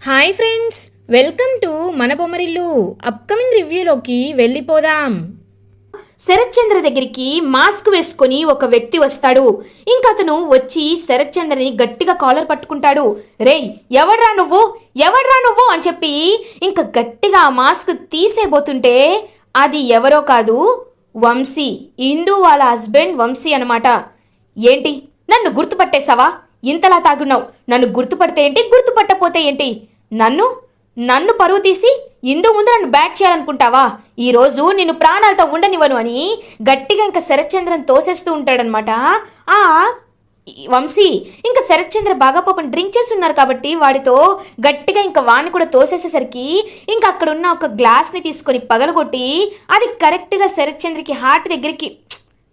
Hi friends welcome to మన Bommarillu upcoming రివ్యూలోకి వెళ్ళిపోదాం. శరత్ చంద్ర దగ్గరికి మాస్క్ వేసుకొని ఒక వ్యక్తి వస్తాడు. ఇంకా అతను వచ్చి శరత్ చంద్రని గట్టిగా కాలర్ పట్టుకుంటాడు. రేయ్ ఎవడ్రా నువ్వు? ఎవడ్రా నువ్వు? అని చెప్పి ఇంకా గట్టిగా మాస్క్ తీసేబోతుంటే అది ఎవరో కాదు వంశీ. ఇందు వాళ్ళ హస్బెండ్ వంశీ అనమాట ఏంటి? నన్ను గుర్తుపట్టేశావా? ఇంతలా తాగున్నావు? నన్ను గుర్తుపడితే ఏంటి? గుర్తుపట్టపోతే ఏంటి? నన్ను? నన్ను పరువు తీసి ఇందు ముందు నన్ను బ్యాట్ చేయాలనుకుంటావా? ఈరోజు నిన్ను ప్రాణాలతో ఉండనివ్వను అని గట్టిగా ఇంకా శరత్చంద్రన్ తోసేస్తూ ఉంటాడనమాట ఆ వంశీ ఇంకా శరత్చంద్ర బాగా పాపం డ్రింక్ చేసి ఉన్నారు కాబట్టి వాడితో గట్టిగా ఇంకా వాడిని కూడా తోసేసేసరికి ఇంకా అక్కడ ఉన్న ఒక గ్లాస్ని తీసుకొని పగలగొట్టి అది కరెక్ట్గా శరత్చంద్రకి హార్ట్ దగ్గరికి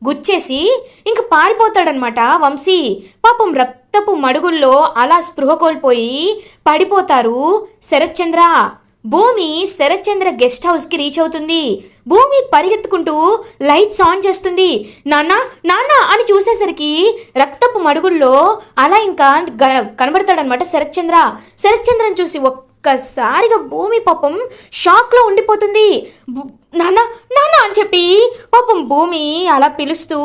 గుచ్చేసి ఇంకా పారిపోతాడనమాట వంశీ పాపం రక్తపు మడుగుల్లో అలా స్పృహ కోల్పోయి పడిపోతారు శరత్చంద్ర. భూమి శరత్చంద్ర గెస్ట్ హౌస్కి రీచ్ అవుతుంది. భూమి పరిగెత్తుకుంటూ లైట్స్ ఆన్ చేస్తుంది. నాన్న నాన్న అని చూసేసరికి రక్తపు మడుగుల్లో అలా ఇంకా గ- కనబడతాడనమాట శరత్చంద్ర. శరత్చంద్రని చూసి ఒక్కసారిగా భూమి పాపం షాక్లో ఉండిపోతుంది. నాన్న నాన్న అని చెప్పి పాపం భూమి అలా పిలుస్తూ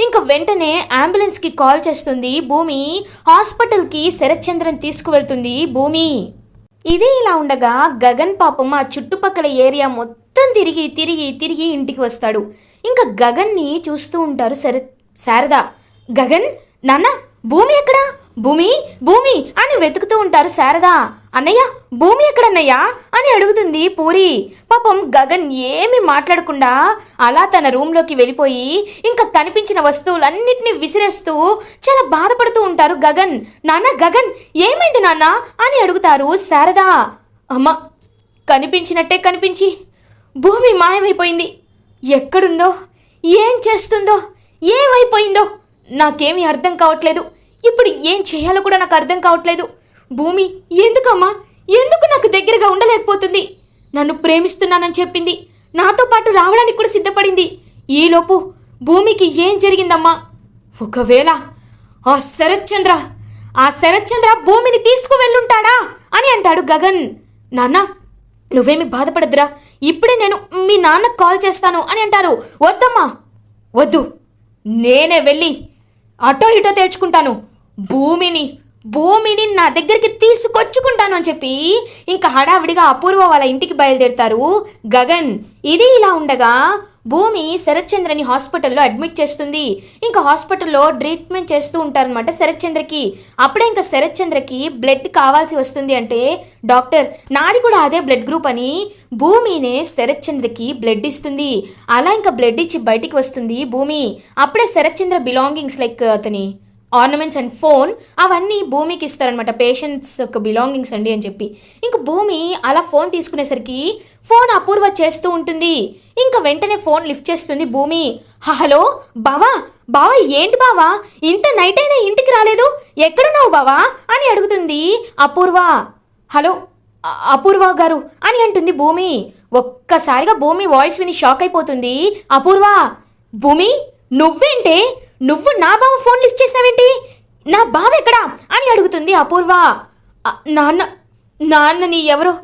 ఇంకా వెంటనే అంబులెన్స్కి కాల్ చేస్తుంది. భూమి హాస్పిటల్కి శరత్చంద్రన్ తీసుకువెళ్తుంది. భూమి. ఇది ఇలా ఉండగా గగన్ పాపం ఆ చుట్టుపక్కల ఏరియా మొత్తం తిరిగి తిరిగి తిరిగి ఇంటికి వస్తాడు. ఇంకా గగన్ని చూస్తూ ఉంటారు శర శారద. గగన్ నాన్న భూమి ఎక్కడా? భూమి భూమి అని వెతుకుతూ ఉంటారు శారదా. అన్నయ్య భూమి ఎక్కడన్నయ్యా? అని అడుగుతుంది పూరి. పాపం గగన్ ఏమి మాట్లాడకుండా అలా తన రూమ్లోకి వెళ్ళిపోయి ఇంకా కనిపించిన వస్తువులన్నిటినీ విసిరేస్తూ చాలా బాధపడుతూ ఉంటారు గగన్. నాన్న గగన్ ఏమైంది నాన్న? అని అడుగుతారు శారదా. అమ్మ కనిపించినట్టే కనిపించి. భూమి మాయమైపోయింది. ఎక్కడుందో? ఏం చేస్తుందో? ఏమైపోయిందో? నాకేమీ అర్థం కావట్లేదు. ఇప్పుడు ఏం చేయాలో కూడా నాకు అర్థం కావట్లేదు. భూమి ఎందుకమ్మా? ఎందుకు నాకు దగ్గరగా ఉండలేకపోతుంది? నన్ను ప్రేమిస్తున్నానని చెప్పింది. నాతో పాటు రావడానికి కూడా సిద్ధపడింది. ఈలోపు భూమికి ఏం జరిగిందమ్మా? ఒకవేళ ఆ శరత్చంద్ర ఆ శరత్చంద్ర భూమిని తీసుకువెళ్ళుంటాడా? అని అంటాడు గగన్. నాన్న నువ్వేమి బాధపడద్దురా. ఇప్పుడే నేను మీ నాన్నకు కాల్ చేస్తాను అని అంటారు. వద్దమ్మా. వద్దు. నేనే వెళ్ళి అటో ఇటో తేల్చుకుంటాను. భూమిని భూమిని నా దగ్గరికి తీసుకొచ్చుకుంటాను అని చెప్పి ఇంకా హడావిడిగా అపూర్వ వాళ్ళ ఇంటికి బయలుదేరుతారు. గగన్ ఇది ఇలా ఉండగా భూమి శరత్చంద్రని హాస్పిటల్లో అడ్మిట్ చేస్తుంది. ఇంకా హాస్పిటల్లో ట్రీట్మెంట్ చేస్తూ ఉంటారనమాట శరత్చంద్రకి. అప్పుడే ఇంకా శరత్చంద్రకి బ్లడ్ కావాల్సి వస్తుంది అంటే డాక్టర్ నాది కూడా అదే బ్లడ్ గ్రూప్ అని భూమినే శరత్చంద్రకి బ్లడ్ ఇస్తుంది. అలా ఇంకా బ్లడ్ ఇచ్చి బయటికి వస్తుంది భూమి. అప్పుడే శరత్చంద్ర బిలాంగింగ్స్ లైక్ అతని ఆర్నమెంట్స్ అండ్ ఫోన్ అవన్నీ భూమికి ఇస్తారనమాట పేషెంట్స్ యొక్క బిలాంగింగ్స్ అండి అని చెప్పి. ఇంక భూమి అలా ఫోన్ తీసుకునేసరికి ఫోన్ అపూర్వ చేస్తూ ఉంటుంది. ఇంకా వెంటనే ఫోన్ లిఫ్ట్ చేస్తుంది భూమి. హలో బావా బావా ఏంటి బావా? ఇంత నైట్ అయినా ఇంటికి రాలేదు? ఎక్కడున్నావు బావా? అని అడుగుతుంది అపూర్వ. హలో అపూర్వ గారు అని అంటుంది భూమి. ఒక్కసారిగా భూమి వాయిస్ విని షాక్ అయిపోతుంది అపూర్వ. భూమి నువ్వేంటే? నువ్వు నా బావ ఫోన్ లిఫ్ట్ చేసావేంటి? నా బావ ఎక్కడా? అని అడుగుతుంది అపూర్వ. నాన్న నాన్నని ఎవరో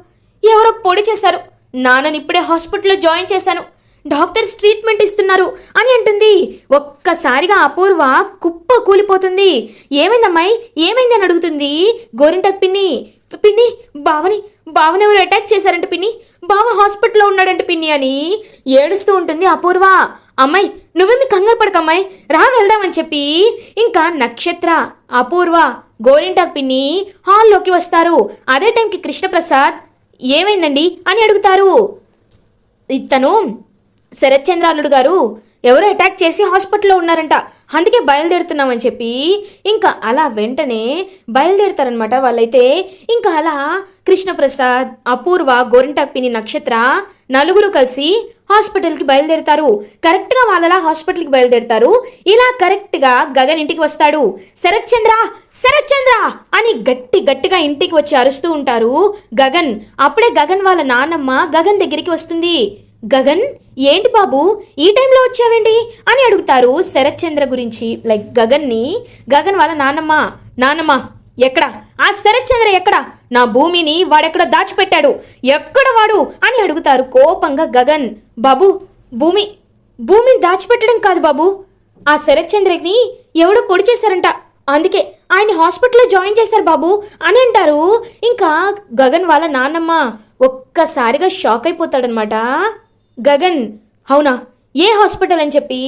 ఎవరో పొడి చేశారు. నాన్నని ఇప్పుడే హాస్పిటల్లో జాయిన్ చేశాను. డాక్టర్స్ ట్రీట్మెంట్ ఇస్తున్నారు అని అంటుంది. ఒక్కసారిగా అపూర్వ కుప్ప కూలిపోతుంది. ఏమైందమ్మాయి? ఏమైంది అని అడుగుతుంది గోరింటక్ పిన్ని. పిన్ని బావని బావని ఎవరు అటాక్ చేశారంట పిన్ని. బావ హాస్పిటల్లో ఉన్నాడంట పిన్ని అని ఏడుస్తూ ఉంటుంది అపూర్వ. అమ్మాయి నువ్వేమి కంగారు పడకమ్మాయి? రా వెళ్దామని చెప్పి. ఇంకా నక్షత్ర అపూర్వ గోరింటాకు పిన్ని హాల్లోకి వస్తారు. అదే టైంకి కృష్ణప్రసాద్ ఏమైందండి అని అడుగుతారు. ఇతను శరత్చంద్ర అల్లుడు గారు ఎవరో అటాక్ చేసి హాస్పిటల్లో ఉన్నారంట. అందుకే బయలుదేరుతున్నామని చెప్పి ఇంకా అలా వెంటనే బయలుదేరుతారనమాట వాళ్ళైతే. ఇంకా అలా కృష్ణప్రసాద్ అపూర్వ గోరింటాక్ పిని నక్షత్ర నలుగురు కలిసి హాస్పిటల్కి బయలుదేరుతారు. కరెక్ట్గా వాళ్ళలా హాస్పిటల్కి బయలుదేరుతారు. ఇలా కరెక్ట్గా గగన్ ఇంటికి వస్తాడు. శరత్చంద్ర! శరత్చంద్ర! అని గట్టి గట్టిగా ఇంటికి వచ్చి అరుస్తూ ఉంటారు. గగన్ అప్పుడే గగన్ వాళ్ళ నాన్నమ్మ గగన్ దగ్గరికి వస్తుంది. గగన్ ఏంటి బాబు ఈ టైంలో వచ్చావేంటి? అని అడుగుతారు శరత్చంద్ర గురించి. లైక్ గగన్ని గగన్ వాళ్ళ నాన్నమ్మ నాన్నమ్మ ఎక్కడ? ఆ శరత్చంద్ర ఎక్కడ? నా భూమిని వాడెక్కడ దాచిపెట్టాడు? ఎక్కడ వాడు? అని అడుగుతారు కోపంగా గగన్. బాబు భూమి భూమిని దాచిపెట్టడం కాదు బాబు. ఆ శరత్చంద్రని ఎవడో పొడి చేశారంట. అందుకే ఆయన హాస్పిటల్లో జాయిన్ చేశారు బాబు అని అంటారు. ఇంకా గగన్ వాళ్ళ నాన్నమ్మ ఒక్కసారిగా షాక్ అయిపోతాడనమాట గగన్ అవునా? ఏ హాస్పిటల్ అని చెప్పి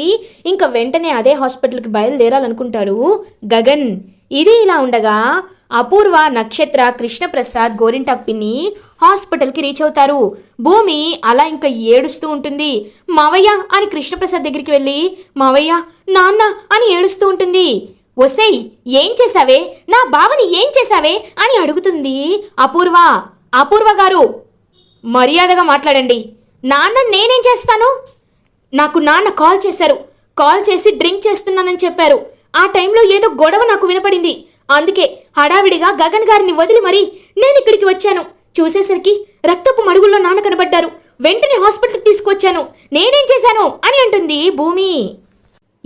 ఇంకా వెంటనే అదే హాస్పిటల్కి బయలుదేరాలనుకుంటాడు గగన్. ఇది ఇలా ఉండగా అపూర్వ నక్షత్ర కృష్ణప్రసాద్ గోరింటప్పిని పిన్ని హాస్పిటల్కి రీచ్ అవుతారు. భూమి అలా ఇంకా ఏడుస్తూ ఉంటుంది. మావయ్య అని కృష్ణప్రసాద్ దగ్గరికి వెళ్ళి మావయ్య నాన్న అని ఏడుస్తూ ఉంటుంది. ఒసేయ్ ఏం చేశావే? నా బావని ఏం చేశావే? అని అడుగుతుంది అపూర్వ. అపూర్వ గారు మర్యాదగా మాట్లాడండి. నాన్న నేనేం చేస్తాను? నాకు నాన్న కాల్ చేశారు. కాల్ చేసి డ్రింక్ చేస్తున్నానని చెప్పారు. ఆ టైంలో ఏదో గొడవ నాకు వినపడింది. అందుకే హడావిడిగా గగన్ గారిని వదిలి మరీ నేను ఇక్కడికి వచ్చాను. చూసేసరికి రక్తపు మడుగుల్లో నాన్న కనబడ్డారు. వెంటనే హాస్పిటల్కి తీసుకొచ్చాను. నేనేం చేశాను అని అంటుంది భూమి.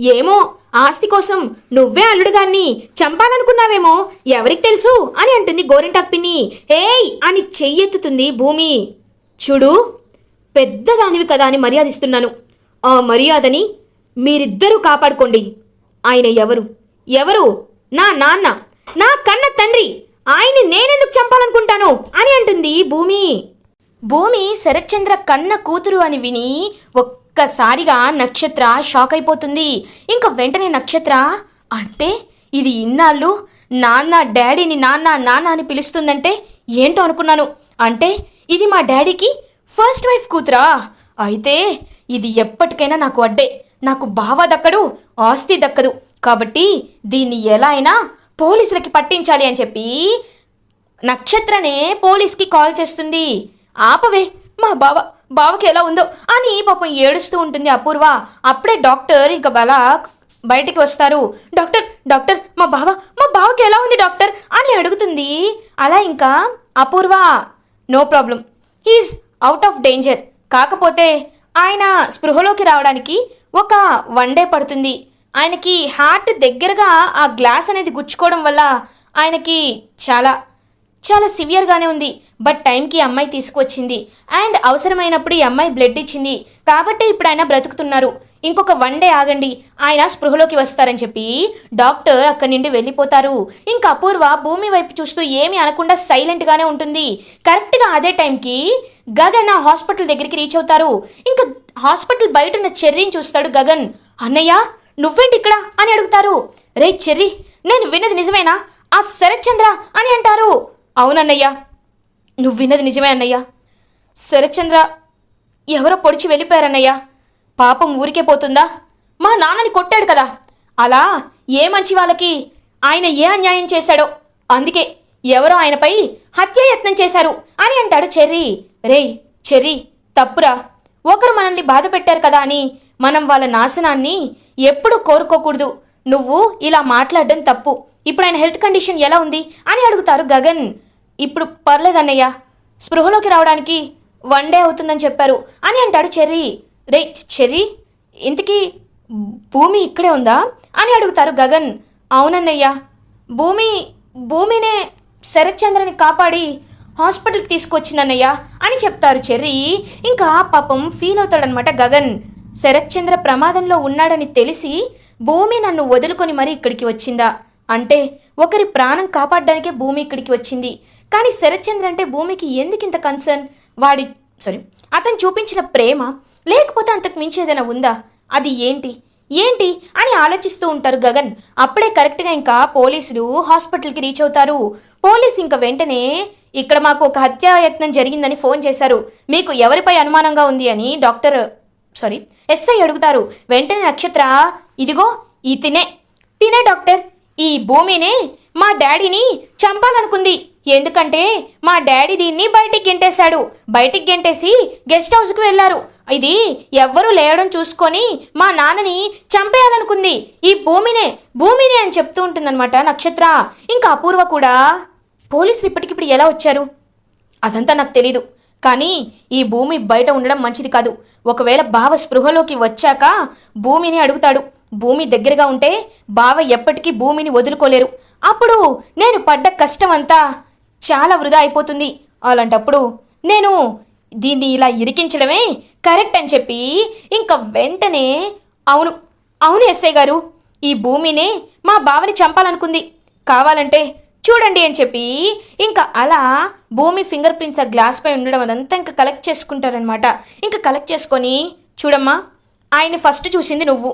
ఏమో ఆస్తి కోసం నువ్వే అల్లుడుగాన్ని చంపాలనుకున్నావేమో ఎవరికి తెలుసు అని అంటుంది గోరింటాక్ పిన్ని. ఏయ్ అని చెయ్యెత్తుతుంది భూమి. చూడు పెద్దదానివి కదా అని మర్యాదిస్తున్నాను. ఆ మర్యాదని మీరిద్దరూ కాపాడుకోండి. ఆయన ఎవరు? ఎవరు? నా నాన్న. నా కన్న తండ్రి. ఆయన్ని నేనెందుకు చంపాలనుకుంటాను? అని అంటుంది భూమి. భూమి శరత్చంద్ర కన్న కూతురు అని విని ఒక్కసారిగా నక్షత్ర షాక్ అయిపోతుంది. ఇంకా వెంటనే నక్షత్ర అంటే ఇది ఇన్నాళ్ళు నాన్న డాడీని నాన్న నాన్న అని పిలుస్తుందంటే ఏంటో అనుకున్నాను. అంటే ఇది మా డాడీకి ఫస్ట్ వైఫ్ కూతురా? అయితే ఇది ఎప్పటికైనా నాకు అడ్డే. నాకు బావ దక్కడు. ఆస్తి దక్కదు. కాబట్టి దీన్ని ఎలా అయినా పోలీసులకి పట్టించాలి అని చెప్పి నక్షత్రనే పోలీస్కి కాల్ చేస్తుంది. ఆపవే మా బావ బావకి ఎలా ఉందో అని పాపం ఏడుస్తూ ఉంటుంది అపూర్వ. అప్పుడే డాక్టర్ ఇంకా బలా బయటికి వస్తారు. డాక్టర్ డాక్టర్ మా బావ మా బావకి ఎలా ఉంది డాక్టర్? అని అడుగుతుంది. అలా ఇంకా Apoorva no problem. He's out of danger. కాకపోతే ఆయన స్పృహలోకి రావడానికి ఒక వన్ డే పడుతుంది. ఆయనకి హార్ట్ దగ్గరగా ఆ గ్లాస్ అనేది గుచ్చుకోవడం వల్ల ఆయనకి చాలా చాలా సివియర్గానే ఉంది. బట్ టైంకి అమ్మాయి తీసుకువచ్చింది. అండ్ అవసరమైనప్పుడు ఈ అమ్మాయి బ్లడ్ ఇచ్చింది. కాబట్టి ఇప్పుడు ఆయన బ్రతుకుతున్నారు. ఇంకొక వన్ డే ఆగండి. ఆయన స్పృహలోకి వస్తారని చెప్పి డాక్టర్ అక్కడి నుండి వెళ్ళిపోతారు. ఇంకా అపూర్వ భూమి వైపు చూస్తూ ఏమీ అనకుండా సైలెంట్గానే ఉంటుంది. కరెక్ట్గా అదే టైంకి గగన్ ఆ హాస్పిటల్ దగ్గరికి రీచ్ అవుతారు. ఇంకా హాస్పిటల్ బయట ఉన్న చెర్రీని చూస్తాడు గగన్. అన్నయ్య నువ్వేంటి ఇక్కడ? అని అడుగుతారు. రే చెర్రీ నేను విన్నది నిజమేనా? ఆ శరత్చంద్ర అని అంటారు. అవునన్నయ్య. నువ్వు విన్నది నిజమే అన్నయ్య. శరత్చంద్ర ఎవరో పొడిచి వెళ్ళిపోయారన్నయ్య. పాపం ఊరికే పోతుందా? మా నాన్నని కొట్టాడు కదా. అలా ఏ మంచి వాళ్ళకి ఆయన ఏ అన్యాయం చేశాడో అందుకే ఎవరో ఆయనపై హత్యాయత్నం చేశారు అని అంటాడు చెర్రీ. రేయ్ చెర్రీ తప్పురా. ఒకరు మనల్ని బాధ పెట్టారు కదా అని మనం వాళ్ళ నాశనాన్ని ఎప్పుడు కోరుకోకూడదు. నువ్వు ఇలా మాట్లాడడం తప్పు. ఇప్పుడు ఆయన హెల్త్ కండిషన్ ఎలా ఉంది అని అడుగుతారు గగన్. ఇప్పుడు పర్లేదన్నయ్య స్పృహలోకి రావడానికి వన్ డే అవుతుందని చెప్పారు అని అంటాడు చెర్రీ. రే చెర్రీ ఇంతకీ భూమి ఇక్కడే ఉందా అని అడుగుతారు గగన్. అవునన్నయ్య. భూమి భూమినే శరత్చంద్రని కాపాడి హాస్పిటల్కి తీసుకొచ్చిందన్నయ్య అని చెప్తారు చెర్రీ. ఇంకా పాపం ఫీల్ అవుతాడనమాట గగన్. శరత్చంద్ర ప్రమాదంలో ఉన్నాడని తెలిసి భూమి నన్ను వదులుకొని మరీ ఇక్కడికి వచ్చిందా? అంటే ఒకరి ప్రాణం కాపాడడానికే భూమి ఇక్కడికి వచ్చింది. కానీ శరత్చంద్ర అంటే భూమికి ఎందుకింత కన్సర్న్ వాడి సారీ అతను చూపించిన ప్రేమ లేకపోతే అంతకు మించి ఏదైనా ఉందా? అది ఏంటి? ఏంటి అని ఆలోచిస్తూ ఉంటారు గగన్. అప్పుడే కరెక్ట్గా ఇంకా పోలీసులు హాస్పిటల్కి రీచ్ అవుతారు. పోలీస్ ఇంకా వెంటనే ఇక్కడ మాకు ఒక హత్యాయత్నం జరిగిందని ఫోన్ చేశారు. మీకు ఎవరిపై అనుమానంగా ఉంది? అని డాక్టర్ సారీ ఎస్ఐ అడుగుతారు. వెంటనే నక్షత్ర ఇదిగో ఈ తినే తినే డాక్టర్. ఈ భూమిని మా డాడీని చంపాలనుకుంది. ఎందుకంటే మా డాడీ దీన్ని బయటికి గెంటేశాడు. బయటికి గెంటేసి గెస్ట్ హౌస్కి వెళ్ళారు. ఇది ఎవ్వరూ లేయడం చూసుకొని మా నాన్నని చంపేయాలనుకుంది. ఈ భూమినే భూమిని అని చెప్తూ ఉంటుందన్నమాట నక్షత్ర. ఇంకా అపూర్వ కూడా పోలీసులు ఇప్పటికిప్పుడు ఎలా వచ్చారు? అదంతా నాకు తెలీదు. కానీ ఈ భూమి బయట ఉండడం మంచిది కాదు. ఒకవేళ బావ స్పృహలోకి వచ్చాక భూమిని అడుగుతాడు. భూమి దగ్గరగా ఉంటే బావ ఎప్పటికీ భూమిని వదులుకోలేరు. అప్పుడు నేను పడ్డ కష్టం అంతా చాలా వృధా అయిపోతుంది. అలాంటప్పుడు నేను దీన్ని ఇలా ఇరికించడమే కరెక్ట్ అని చెప్పి ఇంకా వెంటనే అవును అవును ఎస్ఐ గారు ఈ భూమినే మా బావని చంపాలనుకుంది. కావాలంటే చూడండి అని చెప్పి ఇంకా అలా భూమి ఫింగర్ ప్రింట్స్ ఆ గ్లాస్ పై ఉండడం అదంతా ఇంకా కలెక్ట్ చేసుకుంటారనమాట ఇంకా కలెక్ట్ చేసుకొని చూడమ్మా ఆయన ఫస్ట్ చూసింది నువ్వు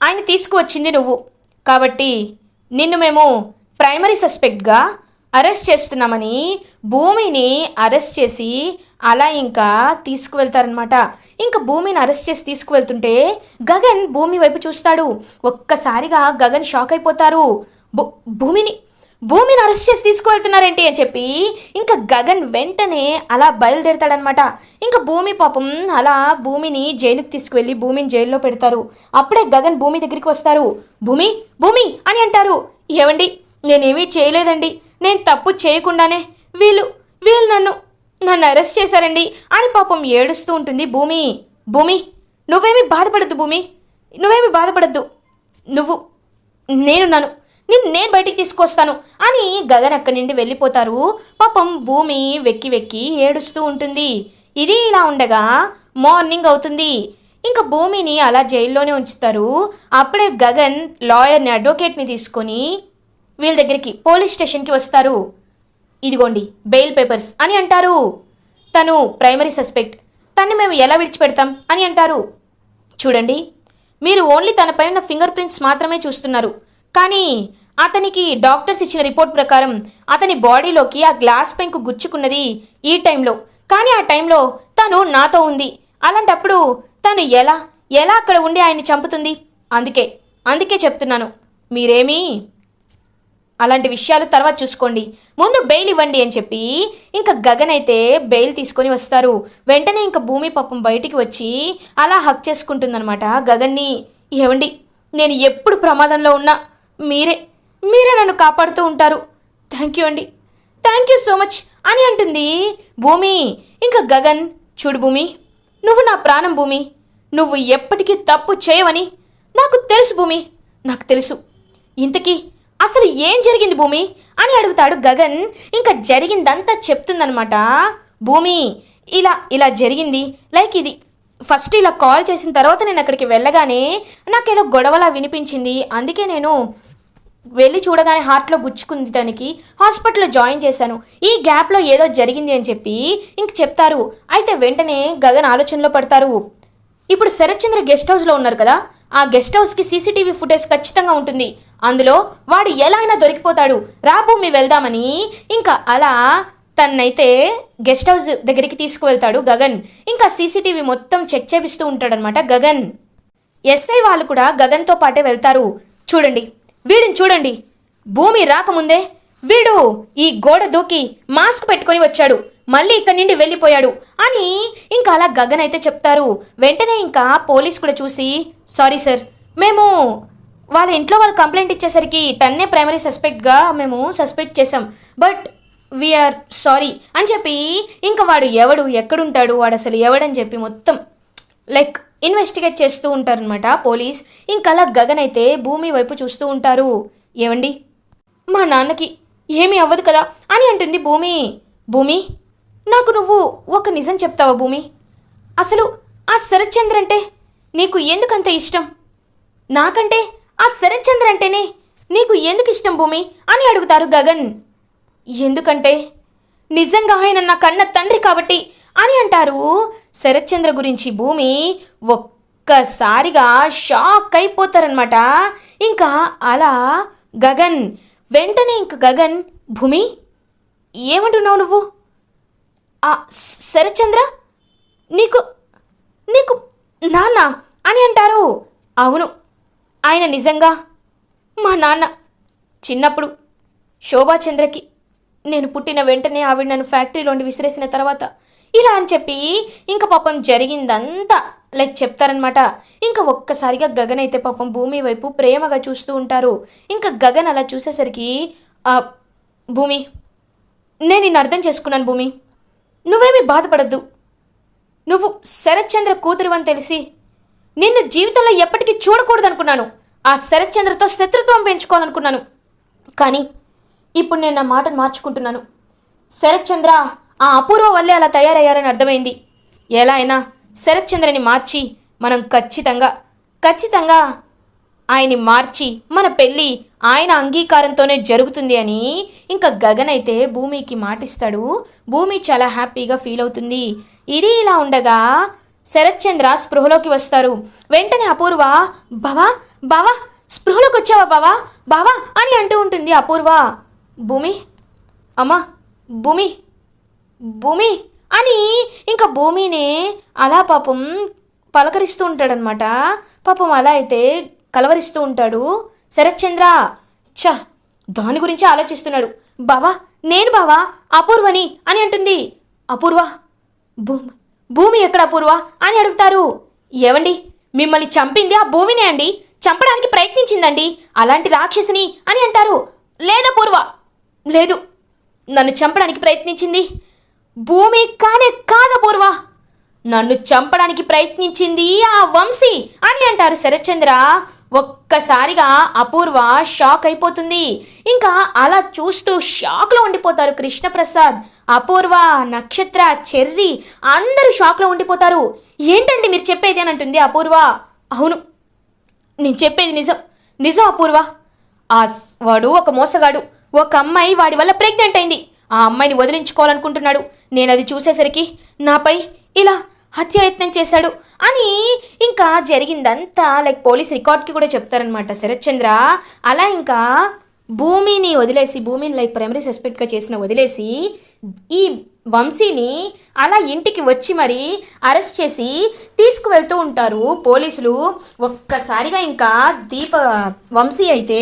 ఆయన తీసుకువచ్చింది నువ్వు. కాబట్టి నిన్ను మేము ప్రైమరీ సస్పెక్ట్గా అరెస్ట్ చేస్తున్నామని భూమిని అరెస్ట్ చేసి అలా ఇంకా తీసుకువెళ్తారనమాట ఇంకా భూమిని అరెస్ట్ చేసి తీసుకువెళ్తుంటే గగన్ భూమి వైపు చూస్తాడు. ఒక్కసారిగా గగన్ షాక్ అయిపోతారు. భూ- భూమిని భూమిని అరెస్ట్ చేసి తీసుకువెళ్తున్నారేంటి అని చెప్పి ఇంకా గగన్ వెంటనే అలా బయలుదేరతాడనమాట ఇంకా భూమి పాపం అలా భూమిని జైలుకి తీసుకువెళ్ళి భూమిని జైల్లో పెడతారు. అప్పుడే గగన్ భూమి దగ్గరికి వస్తారు. భూమి భూమి అని అంటారు. ఏమండి నేనేమీ చేయలేదండి. నేను తప్పు చేయకుండానే వీళ్ళు వీళ్ళు నన్ను నన్ను అరెస్ట్ చేశారండి అని పాపం ఏడుస్తూ ఉంటుంది భూమి. భూమి నువ్వేమీ బాధపడద్దు భూమి. నువ్వేమీ బాధపడద్దు. నువ్వు నేను నన్ను నిన్ను నేను బయటికి తీసుకొస్తాను అని గగన్ అక్కడి నుండి వెళ్ళిపోతారు. పాపం భూమి వెక్కి వెక్కి ఏడుస్తూ ఉంటుంది. ఇది ఇలా ఉండగా మార్నింగ్ అవుతుంది. ఇంకా భూమిని అలా జైల్లోనే ఉంచుతారు. అప్పుడే గగన్ లాయర్ని అడ్వకేట్ని తీసుకొని వీళ్ళ దగ్గరికి పోలీస్ స్టేషన్కి వస్తారు. ఇదిగోండి బెయిల్ పేపర్స్ అని అంటారు. తను ప్రైమరీ సస్పెక్ట్. తన్ని మేము ఎలా విడిచిపెడతాం అని అంటారు. చూడండి మీరు ఓన్లీ తన పైన ఫింగర్ ప్రింట్స్ మాత్రమే చూస్తున్నారు. కానీ అతనికి డాక్టర్స్ ఇచ్చిన రిపోర్ట్ ప్రకారం అతని బాడీలోకి ఆ గ్లాస్ పెంకు గుచ్చుకున్నది ఈ టైంలో. కానీ ఆ టైంలో తను నాతో ఉంది. అలాంటప్పుడు తను ఎలా ఎలా అక్కడ ఉండి ఆయన్ని చంపుతుంది? అందుకే అందుకే చెప్తున్నాను. మీరేమీ అలాంటి విషయాలు తర్వాత చూసుకోండి. ముందు బెయిల్ ఇవ్వండి అని చెప్పి ఇంకా గగన్ అయితే బెయిల్ తీసుకొని వస్తారు. వెంటనే ఇంకా భూమి పాపం బయటికి వచ్చి అలా హక్ చేసుకుంటుందనమాట గగన్ని ఏవండి నేను ఎప్పుడు ప్రమాదంలో ఉన్నా మీరే మీరే నన్ను కాపాడుతూ ఉంటారు. థ్యాంక్ యూ అండి. థ్యాంక్ యూ సో మచ్ అని అంటుంది భూమి. ఇంకా గగన్ చూడు భూమి నువ్వు నా ప్రాణం భూమి. నువ్వు ఎప్పటికీ తప్పు చేయవని నాకు తెలుసు భూమి. నాకు తెలుసు. ఇంతకీ అసలు ఏం జరిగింది భూమి? అని అడుగుతాడు గగన్. ఇంకా జరిగిందంతా చెప్తుందనమాట భూమి ఇలా ఇలా జరిగింది. లైక్ ఇది ఫస్ట్ ఇలా కాల్ చేసిన తర్వాత నేను అక్కడికి వెళ్ళగానే నాకేదో గొడవలా వినిపించింది. అందుకే నేను వెళ్ళి చూడగానే హార్ట్లో గుచ్చుకుంది తనకి. హాస్పిటల్లో జాయిన్ చేశాను. ఈ గ్యాప్లో ఏదో జరిగింది అని చెప్పి ఇంక చెప్తారు. అయితే వెంటనే గగన్ ఆలోచనలో పడతారు. ఇప్పుడు శరత్చంద్ర గెస్ట్ హౌస్లో ఉన్నారు కదా? ఆ గెస్ట్ హౌస్కి సీసీటీవీ ఫుటేజ్ ఖచ్చితంగా ఉంటుంది. అందులో వాడు ఎలా అయినా దొరికిపోతాడు. రా భూమి వెళ్దామని ఇంకా అలా తన్నైతే గెస్ట్ హౌస్ దగ్గరికి తీసుకువెళ్తాడు గగన్. ఇంకా సీసీటీవీ మొత్తం చెక్ చేపిస్తూ ఉంటాడనమాట గగన్. ఎస్ఐ వాళ్ళు కూడా గగన్తో పాటే వెళ్తారు. చూడండి. వీడిని చూడండి. భూమి రాకముందే వీడు ఈ గోడ దూకి మాస్క్ పెట్టుకొని వచ్చాడు. మళ్ళీ ఇక్కడి నుండి వెళ్ళిపోయాడు. అని ఇంకా అలా గగన్ అయితే చెప్తారు. వెంటనే ఇంకా పోలీస్ కూడా చూసి సారీ సార్ మేము వాళ్ళ ఇంట్లో వాళ్ళు కంప్లైంట్ ఇచ్చేసరికి తన్నే ప్రైమరీ సస్పెక్ట్గా మేము సస్పెక్ట్ చేసాం బట్ వీఆర్ సారీ అని చెప్పి ఇంకా వాడు ఎవడు ఎక్కడుంటాడు వాడు అసలు ఎవడని చెప్పి మొత్తం లైక్ ఇన్వెస్టిగేట్ చేస్తూ ఉంటారనమాట పోలీస్. ఇంకలా గగన్ అయితే భూమి వైపు చూస్తూ ఉంటారు. ఏమండి? మా నాన్నకి ఏమీ అవ్వదు కదా అని అంటుంది భూమి. భూమి నాకు నువ్వు ఒక నిజం చెప్తావా భూమి? అసలు ఆ శరత్చంద్ర అంటే నీకు ఎందుకంత ఇష్టం? నాకంటే ఆ శరత్చంద్ర అంటేనే నీకు ఎందుకు ఇష్టం భూమి అని అడుగుతారు గగన్. ఎందుకంటే నిజంగా ఆయన నా కన్న తండ్రి కాబట్టి అని అంటారు శరత్చంద్ర గురించి భూమి. ఒక్కసారిగా షాక్ అయిపోతారనమాట ఇంకా అలా గగన్ వెంటనే ఇంక గగన్ భూమి ఏమంటున్నావు నువ్వు? ఆ నీకు నీకు నాన్న అని అంటారు. అవును ఆయన నిజంగా మా నాన్న. చిన్నప్పుడు శోభాచంద్రకి నేను పుట్టిన వెంటనే ఆవిడ నన్ను ఫ్యాక్టరీలోండి విసిరేసిన తర్వాత ఇలా అని చెప్పి ఇంకా పాపం జరిగిందంతా లైక్ చెప్తారనమాట ఇంకా ఒక్కసారిగా గగన్ అయితే పాపం భూమి వైపు ప్రేమగా చూస్తూ ఉంటారు. ఇంకా గగన్ అలా చూసేసరికి భూమి నేను నిన్ను అర్థం చేసుకున్నాను భూమి. నువ్వేమీ బాధపడద్దు. నువ్వు శరత్చంద్ర కూతురు అని తెలిసి నిన్ను జీవితంలో ఎప్పటికీ చూడకూడదనుకున్నాను. ఆ శరత్చంద్రతో శత్రుత్వం పెంచుకోవాలనుకున్నాను. కానీ ఇప్పుడు నేను నా మాటను మార్చుకుంటున్నాను. శరత్చంద్ర ఆ అపూర్వ వల్లే అలా తయారయ్యారని అర్థమైంది. ఎలా అయినా శరత్చంద్రని మార్చి మనం ఖచ్చితంగా ఖచ్చితంగా ఆయన్ని మార్చి మన పెళ్ళి ఆయన అంగీకారంతోనే జరుగుతుంది అని ఇంకా గగన్ అయితే భూమికి మాటిస్తాడు. భూమి చాలా హ్యాపీగా ఫీల్ అవుతుంది. ఇది ఇలా ఉండగా శరత్చంద్ర స్పృహలోకి వస్తారు. వెంటనే అపూర్వ బావా బావా స్పృహలోకి వచ్చావా బావా బావా అని అంటూ ఉంటుంది అపూర్వ. భూమి అమ్మా భూమి భూమి అని ఇంకా భూమినే అలా పాపం పలకరిస్తూ ఉంటాడనమాట పాపం అలా అయితే కలవరిస్తూ ఉంటాడు. శరత్చంద్ర! ఛ! దాని గురించి ఆలోచిస్తున్నాడు. బావా నేను బావా అపూర్వని అని అంటుంది. అపూర్వ? భూమి భూమి ఎక్కడ అపూర్వ అని అడుగుతారు. ఏవండి? మిమ్మల్ని చంపింది ఆ భూమినే అండి. చంపడానికి ప్రయత్నించిందండి. అలాంటి రాక్షసిని అని అంటారు. లేదా పూర్వ లేదు. నన్ను చంపడానికి ప్రయత్నించింది? భూమి కానే కాద పూర్వ నన్ను చంపడానికి ప్రయత్నించింది ఆ వంశీ అని అంటారు శరత్చంద్ర. ఒక్కసారిగా అపూర్వ షాక్ అయిపోతుంది. ఇంకా అలా చూస్తూ షాక్లో ఉండిపోతారు కృష్ణప్రసాద్. అపూర్వ నక్షత్ర చెర్రి అందరూ షాక్లో ఉండిపోతారు. ఏంటండి మీరు చెప్పేది అని అంటుంది అపూర్వ. అవును నేను చెప్పేది నిజం. నిజం అపూర్వ. ఆ వాడు ఒక మోసగాడు. ఒక అమ్మాయి వాడి వల్ల ప్రెగ్నెంట్ అయింది. ఆ అమ్మాయిని వదిలించుకోవాలనుకుంటున్నాడు. నేను అది చూసేసరికి నాపై ఇలా హత్యాయత్నం చేశాడు అని ఇంకా జరిగిందంతా లైక్ పోలీస్ రికార్డ్కి కూడా చెప్తారనమాట శరత్చంద్ర అలా ఇంకా భూమిని వదిలేసి భూమిని లైక్ ప్రైమరీ సస్పెక్ట్గా చేసిన వదిలేసి ఈ వంశీని అలా ఇంటికి వచ్చి మరి అరెస్ట్ చేసి తీసుకువెళ్తూ ఉంటారు పోలీసులు. ఒక్కసారిగా ఇంకా దీప వంశీ అయితే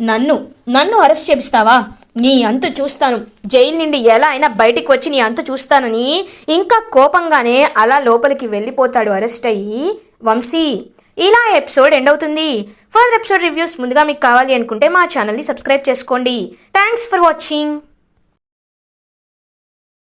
నన్ను నన్ను అరెస్ట్ చేపిస్తావా? నీ అంతు చూస్తాను. జైలు నుండి ఎలా అయినా బయటికి వచ్చి నీ అంతు చూస్తానని ఇంకా కోపంగానే అలా లోపలికి వెళ్ళిపోతాడు అరెస్ట్ అయ్యి. వంశీ ఇలా ఎపిసోడ్ ఎండ్ అవుతుంది. ఫర్దర్ ఎపిసోడ్ రివ్యూస్ ముందుగా మీకు కావాలి అనుకుంటే మా ఛానల్ని సబ్స్క్రైబ్ చేసుకోండి. Thanks for watching.